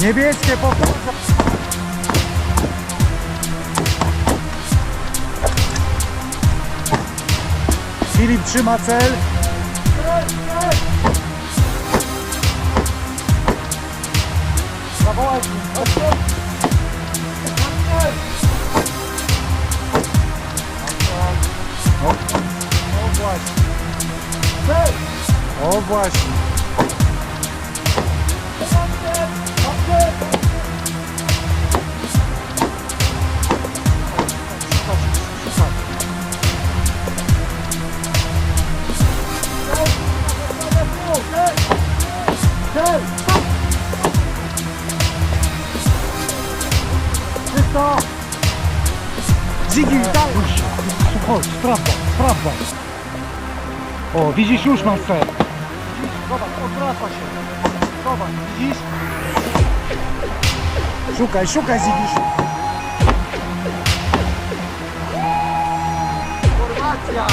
Niebieskie powtórzę. Filip trzyma cel. O właśnie. O właśnie. Czysto! Ziggy, daj! Chodź, sprawdź, sprawdź. O, widzisz, już mam ser. Zobacz, odwraca się. Zobacz, widzisz? Szukaj, szukaj, Ziggy. Formacja!